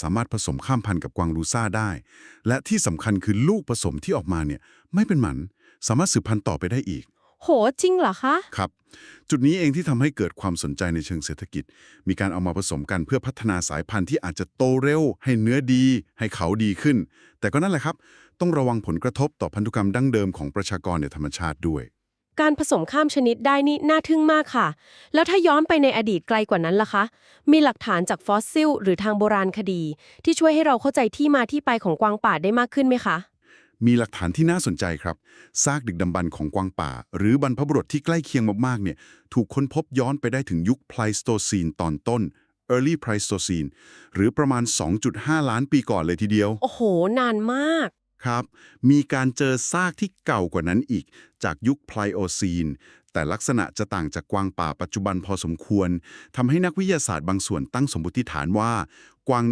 สามารถผสมข้ามพันธุ์กับกวางรูซ่าได้ และที่สำคัญคือลูกผสมที่ออกมาเนี่ยไม่เป็นหมัน สามารถสืบพันธุ์ต่อไปได้อีก โหจริงเหรอคะ ครับ จุดนี้เองที่ทำให้เกิดความสนใจในเชิงเศรษฐกิจ มีการเอามาผสมกันเพื่อพัฒนาสายพันธุ์ที่อาจจะโตเร็ว ให้เนื้อดี ให้เขาดีขึ้น แต่ก็นั่นแหละครับ ต้องระวังผลกระทบต่อพันธุกรรมดั้งเดิมของประชากรในธรรมชาติด้วย การผสมข้ามชนิดได้นี่น่าทึ่งมากค่ะ แล้วถ้าย้อนไปในอดีตไกลกว่านั้นล่ะคะ มีหลักฐานจากฟอสซิล หรือทางโบราณคดี ที่ช่วยให้เราเข้าใจที่มาที่ไปของกวางป่าได้มากขึ้นไหมคะ มีหลักฐานที่น่าสนใจครับ ซากดึกดำบรรพ์ของกวางป่า หรือบรรพบุรุษที่ใกล้เคียงมากๆเนี่ย ถูกค้นพบย้อนไปได้ถึงยุคไพลสโตซีนตอนต้น Early Pleistocene หรือประมาณ 2.5 ล้านปีก่อนเลยทีเดียว โอ้โห นานมาก ครับ มีการเจอซากที่เก่ากว่านั้นอีก จากยุคไพลโอซีน แต่ลักษณะจะต่างจากกวางป่าปัจจุบันพอสมควรทำให้นักวิทยาศาสตร์บางส่วนตั้งสมมติฐานว่า กวาง